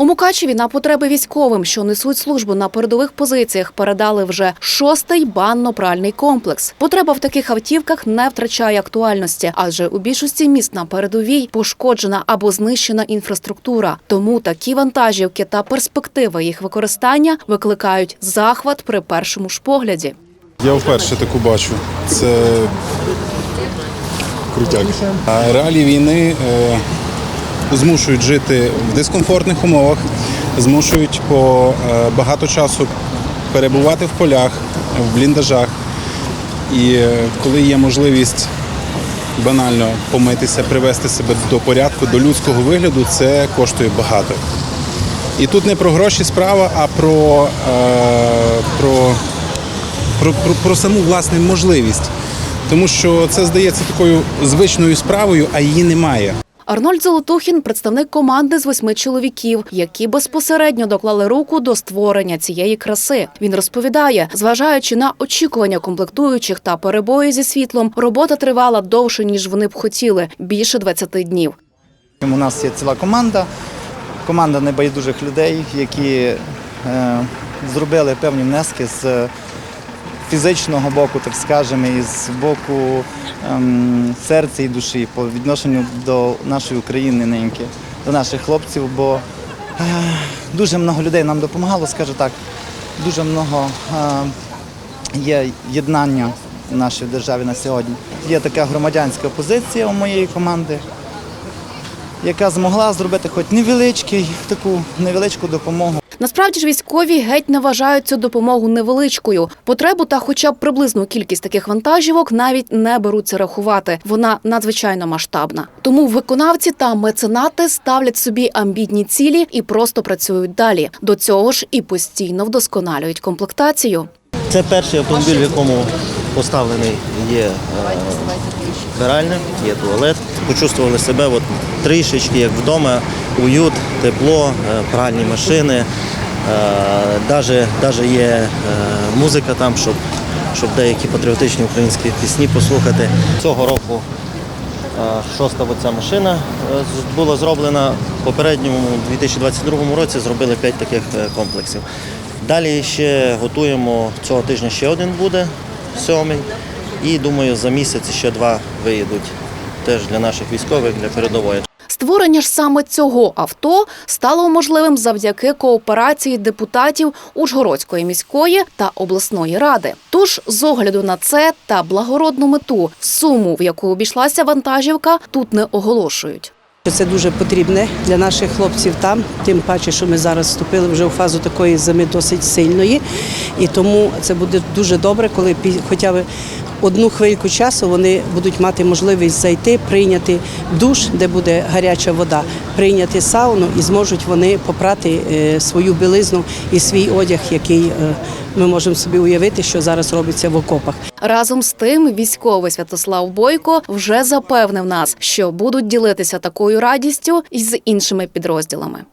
У Мукачеві на потреби військовим, що несуть службу на передових позиціях, передали вже шостий банно-пральний комплекс. Потреба в таких автівках не втрачає актуальності, адже у більшості міст на передовій пошкоджена або знищена інфраструктура. Тому такі вантажівки та перспективи їх використання викликають захват при першому ж погляді. Я вперше таку бачу. Це крутяк. А реалії війни е, змушують жити в дискомфортних умовах, змушують по е, багато часу перебувати в полях, в бліндажах. І е, коли є можливість банально помитися, привести себе до порядку, до людського вигляду, це коштує багато. І тут не про гроші справа, а про, е, про про, про, про саму власне можливість. Тому що це здається такою звичною справою, а її немає. Арнольд Золотухін представник команди з восьми чоловіків, які безпосередньо доклали руку до створення цієї краси. Він розповідає, зважаючи на очікування комплектуючих та перебої зі світлом, робота тривала довше ніж вони б хотіли більше 20 днів. У нас є ціла команда, команда небайдужих людей, які е, зробили певні внески з фізичного боку, так скажемо, і з боку ем, серця і душі по відношенню до нашої України неньки, до наших хлопців, бо е, дуже багато людей нам допомагало, скажу так, дуже багато е, є єднання в нашій державі на сьогодні. Є така громадянська позиція у моєї команди яка змогла зробити хоч невеличкий, таку невеличку допомогу. Насправді ж військові геть не цю допомогу невеличкою. Потребу та хоча б приблизну кількість таких вантажівок навіть не беруться рахувати. Вона надзвичайно масштабна. Тому виконавці та меценати ставлять собі амбітні цілі і просто працюють далі. До цього ж і постійно вдосконалюють комплектацію. Це перший автомобіль, в якому поставлений є е, вбиральня, є туалет. Почувствували себе от, трішечки як вдома, уют, тепло, е, пральні машини. Навіть є е, музика там, щоб, щоб деякі патріотичні українські пісні послухати. Цього року шоста оця машина була зроблена. В попередньому 2022 році зробили п'ять таких комплексів. Далі ще готуємо цього тижня ще один буде, сьомий. І думаю, за місяць ще два виїдуть теж для наших військових, для передової. Створення ж саме цього авто стало можливим завдяки кооперації депутатів Ужгородської міської та обласної ради. Тож, з огляду на це та благородну мету, суму, в яку обійшлася вантажівка, тут не оголошують. Це дуже потрібне для наших хлопців там, тим паче, що ми зараз вступили вже у фазу такої зими досить сильної. І тому це буде дуже добре, коли хоча б одну хвильку часу вони будуть мати можливість зайти, прийняти душ, де буде гаряча вода, прийняти сауну і зможуть вони попрати е, свою білизну і свій одяг, який е, ми можемо собі уявити, що зараз робиться в окопах. Разом з тим, військовий Святослав Бойко вже запевнив нас, що будуть ділитися такою радістю із іншими підрозділами.